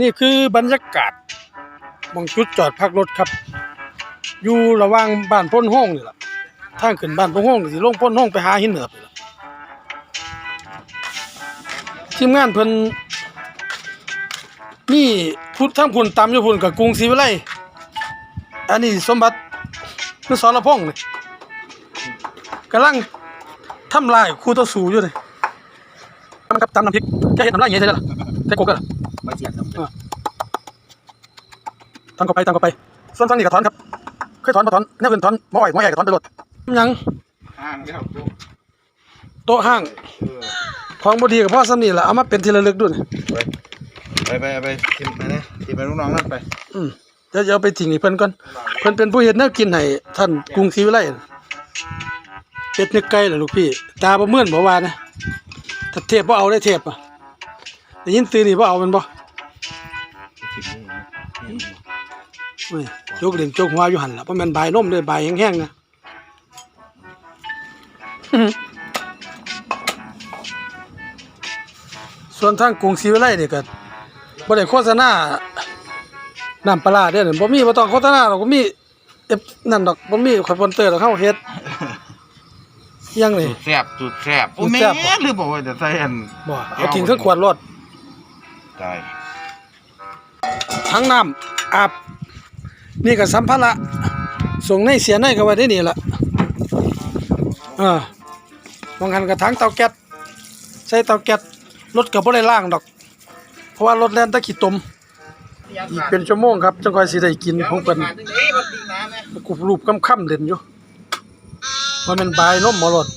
นี่คือบรรยากาศบางจุดจอดพักรถครับ อยู่ระหว่างบ้านพ้นห้องนี่แหละทางขึ้นบ้านพ้นห้องสิลงพ้นห้องไปหาหินเหนือบนี่ล่ะทีมงานเพิ่นนี่พุทธทั้งพุ่นตามอยู่พุ่นกับกรุงศรีวิไลอันนี้สมบัติคือสรพงษ์นี่กำลังทำลายคู่ต่อสู้อยู่นี่ทำกับตำน้ำพริกแกเห็นน้ำลายอย่างนี้ใช่ไหมล่ะใส่กบกันล่ะ ไม่เสียครับทอนเข้าไปทอนเข้าไป ส่วนฝั่งนี้ก็ถอนครับเคยถอนมาถอนแนวอื่นถอนหม้ออ้อยหม้อใหญ่ก็ถอนไปหมดยังห้างแล้วกูโต๊ะห้างเออของบดีกับพ่อซ้ำนี่แหละเอามาเป็นทีละลึกด้วยไปไปไปไปกินไปนะกินไปลูกน้องนั่นไปอืมเดี๋ยวจะเอาไปทิ้งให้เพิ่นก่อนเพิ่นเป็นผู้เฮ็ดแนวกินให้ท่านกรุงศรีวิไลเป็ดนึกไก่เหรอลูกพี่ ตาบ่เมื่อนบ่ว่านะถ้าเทพบ่เอาได้เทพอะ ได้ยินตื่นนี่บ่เอามันบ่เว้ยโจกเล่นโจกหัวอยู่หั่นล่ะบ่แม่นบายนมเด้บายแห้งๆนะส่วนทางกรุงศรีวิไลนี่ก็บ่ได้โฆษณาน้ำปลาร้าเด้อนั่นบ่มีบ่ต้องโฆษณาหรอกบ่มีเอฟนั่นดอกบ่มีคอนเฟอนเตอร์ดอกเฮาเฮ็ดอิหยังนี่จุดแซ่บจุดแซ่บโอ้จุดแม่แซ่บ หรือบอกว่าจะใส่อันบ่เอาทิ้งเครื่องขวดรถ ได้ทั้งน้ำอาบนี่ก็สัมภาระส่งในเสียในก็ไว้ได้นี่ละเออมองหันกระถังเตาแก๊สใส่เตาแก๊สรถก็บ่ได้ล้างดอก เพราะว่ารถแล่นตะขี้ตมอีกเป็นชั่วโมงครับจังค่อยสิได้กินของเพิ่นกูรูปค่ำๆเล่นอยู่ว่ามันบายนมหมอรด